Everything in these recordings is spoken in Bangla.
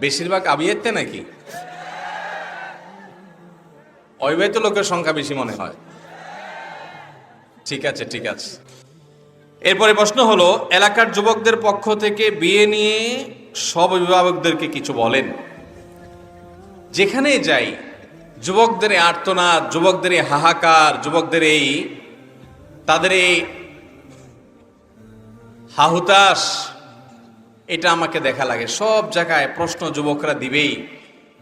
বেশিরভাগ আবিয়েতে নাকি? অবিবাহিত লোকের সংখ্যা বেশি মনে হয়। ঠিক আছে ঠিক আছে। এরপরে প্রশ্ন হলো, এলাকার যুবকদের পক্ষ থেকে বিয়ে নিয়ে সব অভিভাবকদেরকে কিছু বলেন। যেখানেই যাই, যুবকদের এই আর্তনাদ, যুবকদের এই হাহাকার, যুবকদের এই, তাদের এই হাহুতাস এটা আমাকে দেখা লাগে। সব জায়গায় প্রশ্ন যুবকরা দিবেই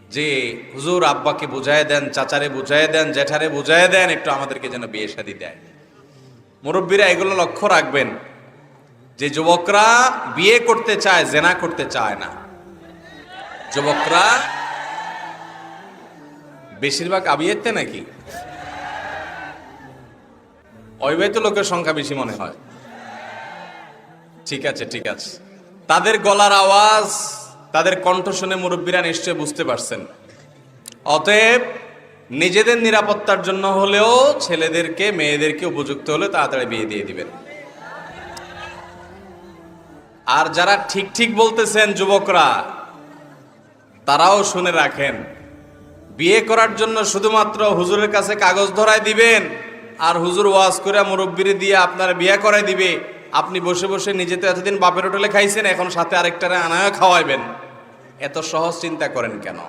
যে, হুজুর, আব্বাকে বুঝায় দেন, চাচারে বুঝায় দেন জ্যাঠারে বুঝায় দেন, একটু আমাদেরকে যেন বিয়ে শাদি দেয়। মুরব্বীরা এগুলো লক্ষ্য রাখবেন, যে যুবকরা বিয়ে করতে চায়, জেনা করতে চায় না। যুবকরা বেশিরভাগ আবিয়েতে নাকি? অবিবাহিত লোকের সংখ্যা বেশি মনে হয়। ঠিক আছে ঠিক আছে। তাদের গলার আওয়াজ, তাদের কণ্ঠ শুনে মুরব্বীরা নিশ্চয় বুঝতে পারছেন। অতএব, নিজেদের নিরাপত্তার জন্য হলেও ছেলেদেরকে, মেয়েদেরকে উপযুক্ত হলে তাড়াতাড়ি বিয়ে দিয়ে দিবেন। আর যারা ঠিক ঠিক বলতেছেন যুবকরা, তারাও শুনে রাখেন, বিয়ে করার জন্য শুধুমাত্র হুজুরের কাছে কাগজ ধরায় দিবেন, আর হুজুর ওয়াজ করে মুরব্বিরে দিয়ে আপনার বিয়ে করাই দিবে। আপনি বসে বসে নিজে তো এতদিন বাপের হোটেলে খাইছেন, এখন সাথে আরেকটারে আনায় খাওয়াইবেন। এত সহজ চিন্তা করেন কেন?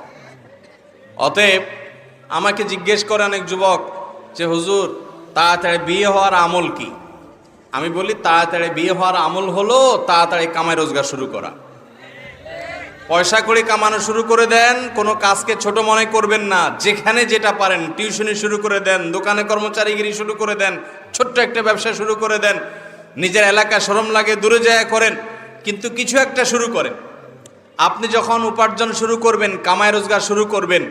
অতএব আমাকে জিজ্ঞেস করে অনেক যুবক যে, হুজুর, তাড়াতাড়ি বিয়ে হওয়ার আমল কি? আমি বলি, তাড়াতাড়ি বিয়ে হওয়ার আমল হলো তাড়াতাড়ি কামাই রোজগার শুরু করা। পয়সা করে কামানো শুরু করে দেন, কোনো কাজকে ছোট মনে করবেন না। যেখানে যেটা পারেন, টিউশনি শুরু করে দেন, দোকানে কর্মচারীগিরি শুরু করে দেন, ছোট্ট একটা ব্যবসা শুরু করে দেন। নিজের এলাকা সরম লাগে, দূরে যায় করেন, কিন্তু কিছু একটা শুরু করেন। আপনি যখন উপার্জন শুরু করবেন, কামাই রোজগার শুরু করবেন,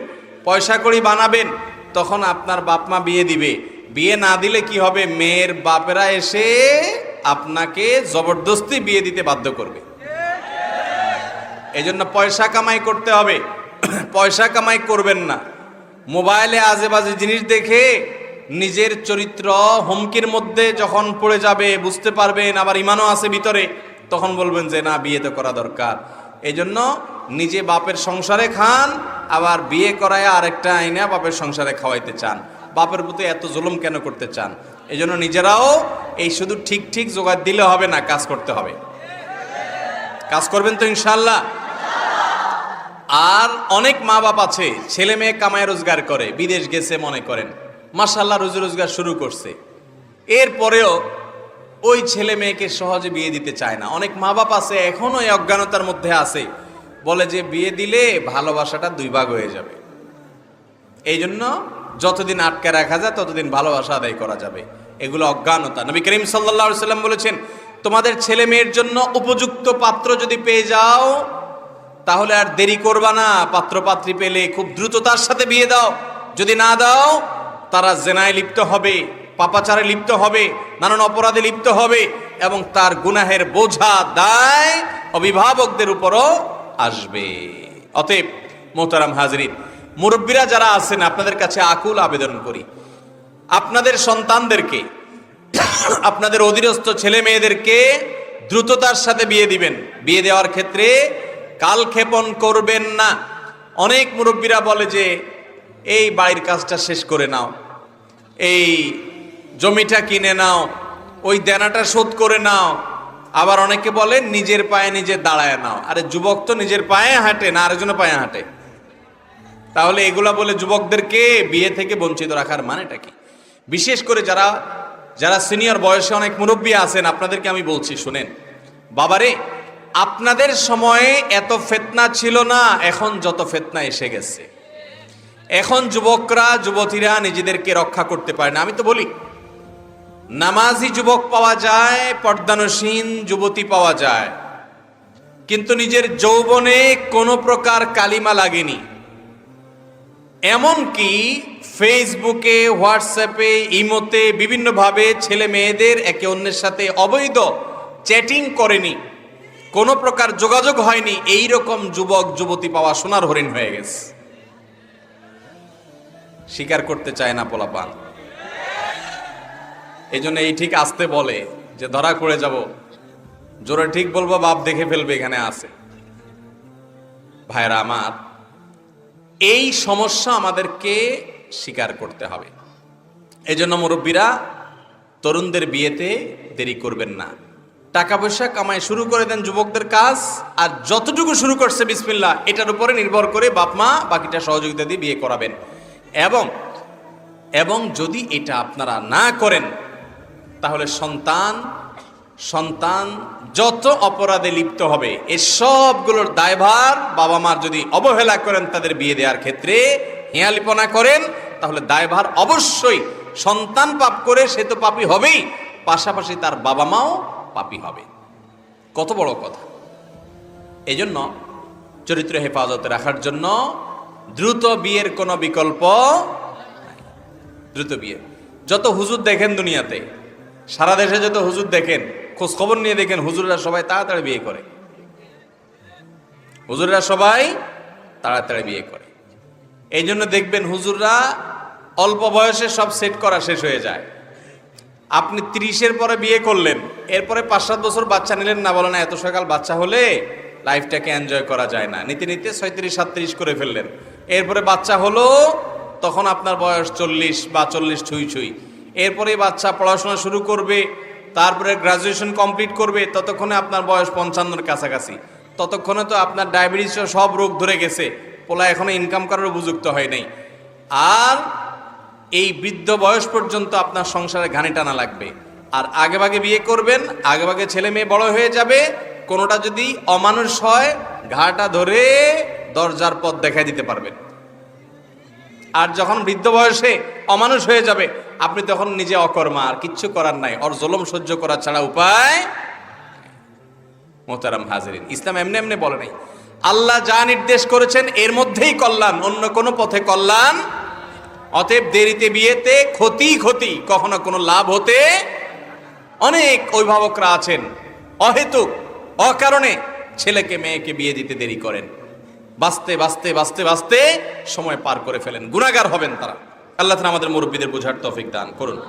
পয়সা করি বানাবেন, তখন আপনার বাপ মা বিয়ে দিবে। বিয়ে না দিলে কি হবে? মেয়ের বাপেরা এসে আপনাকে জবরদস্তি বিয়ে দিতে বাধ্য করবে। এই জন্য পয়সা কামাই করতে হবে। পয়সা কামাই করবেন না। মোবাইলে আজে বাজে জিনিস দেখে নিজের চরিত্র হুমকির মধ্যে যখন পড়ে যাবে, বুঝতে পারবেন, আবার ইমানও আছে ভিতরে, তখন বলবেন যে, না, বিয়ে তো করা দরকার। এই জন্য নিজে বাপের সংসারে খান, আবার বিয়ে করায় আরেকটা আইনা বাপের সংসারে খাওয়াইতে চান। বাপের প্রতি এত জুলুম কেন করতে চান? এই জন্য নিজেরাও এই শুধু ঠিক ঠিক জোগাড় দিলে হবে না, কাজ করতে হবে। কাজ করবেন তো ইনশাল্লাহ আর অনেক মা বাপ আছে ছেলে মেয়ে কামায় রোজগার করে, বিদেশ গেছে মনে করেন। মাসাল্লাহ রোজি রোজগার শুরু করছে। এরপরেও ওই ছেলে মেয়েকে সহজে বিয়ে দিতে চায় না। অনেক মা বাপ আছে এখনও এই অজ্ঞানতার মধ্যে আছে। বলে যে, বিয়ে দিলে ভালোবাসাটা দুই ভাগ হয়ে যাবে। এই জন্য যতদিন আটকে রাখা যায়, ততদিন ভালোবাসা আদায় করা যাবে। এগুলো অজ্ঞানতা। নবী করিম সাল্লা সাল্লাম বলেছেন, তোমাদের ছেলে মেয়ের জন্য উপযুক্ত পাত্র যদি পেয়ে যাও, তাহলে আর দেরি করবা না। পাত্র পাত্রী পেলে খুব দ্রুততার সাথে বিয়ে দাও। যদি না দাও তারা জেনায় লিপ্ত হবে, পাপাচারে লিপ্ত হবে, নানান অপরাধে লিপ্ত হবে এবং তার গুনাহের বোঝা দায় অভিভাবকদের উপরও আসবে। অতএব মোহতারাম হাজরিন, মুরব্বীরা যারা আছেন, আপনাদের কাছে আকুল আবেদন করি। আপনাদের সন্তানদেরকে, আপনাদের অধীনস্থ ছেলে মেয়েদেরকে দ্রুততার সাথে বিয়ে দিবেন। বিয়ে দেওয়ার ক্ষেত্রে কালক্ষেপণ করবেন না। অনেক মুরব্বীরা বলে যে, এই বাড়ির কাজটা শেষ করে নাও। এই জমিটা কিনে নাও, ওই দেনাটা শোধ করে নাও। আবার অনেকে বলে, নিজের পায়ে নিজে দাঁড়ায় নাও। আরে, যুবক তো নিজের পায়ে হাঁটে না, আরেকজনের পায়ে হাঁটে। তাহলে এগুলা বলে যুবকদেরকে বিয়ে থেকে বঞ্চিত রাখার মানেটা কি? বিশেষ করে যারা যারা সিনিয়র বয়সে অনেক মুরব্বী আছেন, আপনাদেরকে আমি বলছি, শুনেন। বাবারে, আপনাদের সময়ে এত ফেতনা ছিল না, এখন যত ফেতনা এসে গেছে। এখন যুবকরা, যুবতীরা নিজেদেরকে রক্ষা করতে পারে না। আমি তো বলি, নামাজি যুবক পাওয়া যায়, পর্দানসীন যুবতী পাওয়া যায়। কিন্তু নিজের যৌবনে কোনো প্রকার কালিমা লাগেনি। এমনকি ফেসবুকে হোয়াটসঅ্যাপে ইমোতে বিভিন্নভাবে ছেলে মেয়েদের একে অন্যের সাথে অবৈধ চ্যাটিং করেনি। কোনো প্রকার যোগাযোগ হয়নি। এই রকম যুবক, যুবতী পাওয়া সোনার হরিণ হয়ে গেছে। স্বীকার করতে চায় না পোলাপান। এই জন্য এই ঠিক আসতে বলে যে, ধরা করে যাব। জোরে ঠিক বলব, বাপ দেখে ফেলবে এখানে আছে। ভাইরা আমার, এই সমস্যা আমাদেরকে স্বীকার করতে হবে। এই জন্য মুরব্বীরা, তরুণদের বিয়েতে দেরি করবেন না। টাকা পয়সা কামাই শুরু করে দেন যুবকদের কাজ, আর যতটুকু শুরু করছে বিসমিল্লা এটার উপরে নির্ভর করে বাপ মা বাকিটা সহযোগিতা দিয়ে বিয়ে করাবেন। এবং এবং যদি এটা আপনারা না করেন, তাহলে সন্তান সন্তান যত অপরাধে লিপ্ত হবে, এ সবগুলোর দায়ভার বাবা মার যদি অবহেলা করেন তাদের বিয়ে দেওয়ার ক্ষেত্রে, হেয়ালিপনা করেন, তাহলে দায়ভার অবশ্যই সন্তান পাপ করে সে তো পাপি হবেই, পাশাপাশি তার বাবা মাও পাপি হবে। কত বড় কথা। এজন্য জন্য চরিত্র হেফাজতে রাখার জন্য দ্রুত বিয়ের কোনো বিকল্প দ্রুত বিয়ে। যত হুজুর দেখেন দুনিয়াতে, সারা দেশে যত হুজুর দেখেন খোঁজ খবর নিয়ে দেখেন, হুজুররা সবাই তাড়াতাড়ি বিয়ে করে। হুজুররা সবাই তাড়াতাড়ি বিয়ে করে। এই জন্য দেখবেন হুজুররা অল্প বয়সে সব সেট করা শেষ হয়ে যায়। আপনি ত্রিশের পরে বিয়ে করলেন, এরপরে পাঁচ সাত বছর বাচ্চা নিলেন না বলেন এত সকাল বাচ্চা হলে লাইফটাকে এনজয় করা যায় না। নিতে নিতে ছয়ত্রিশ, সাতত্রিশ করে ফেললেন। এরপরে বাচ্চা হলো, তখন আপনার বয়স চল্লিশ বা চল্লিশ ছুঁই ছুঁই। এরপরে বাচ্চা পড়াশোনা শুরু করবে, তারপরে গ্রাজুয়েশন কমপ্লিট করবে, ততক্ষণে আপনার বয়স পঞ্চান্নর কাছাকাছি। ততক্ষণে তো আপনার ডায়াবেটিস সব রোগ ধরে গেছে। পোলা এখনও ইনকাম করার উপযুক্ত হয় নাই। আর এই বৃদ্ধ বয়স পর্যন্ত আপনার সংসারে ঘানি টানা লাগবে। আর আগেভাগে বিয়ে করবেন আগেভাগে ছেলে মেয়ে বড় হয়ে যাবে কোনোটা যদি অমানুষ হয়, ঘাটা ধরে দরজার পথ দেখাই দিতে পারবেন আর যখন বৃদ্ধ বয়সে অমানুষ হয়ে যাবে, আপনি তখন নিজে অকর্মা, আর কিচ্ছু করার নাই। অর জলম সহ্য করা ছাড়া উপায় মোতারাম হাজিরিন। ইসলাম এমনি এমনি বলে নাই। আল্লাহ যা নির্দেশ করেছেন, এর মধ্যেই কল্যাণ, অন্য কোনো পথে কল্যাণ অতএব দেরিতে, বিয়েতে ক্ষতি ক্ষতি, কখনো কোনো লাভ হতে অনেক অভিভাবকরা আছেন। অহেতুক। অকারণে ছেলেকে, মেয়েকে বিয়ে দিতে দেরি করেন। বাঁচতে বাঁচতে বাঁচতে বাঁচতে সময় পার করে ফেলেন। গুণাগার হবেন তারা। আল্লাহ আমাদের মুরব্বীদের বোঝার তফিক দান করুন।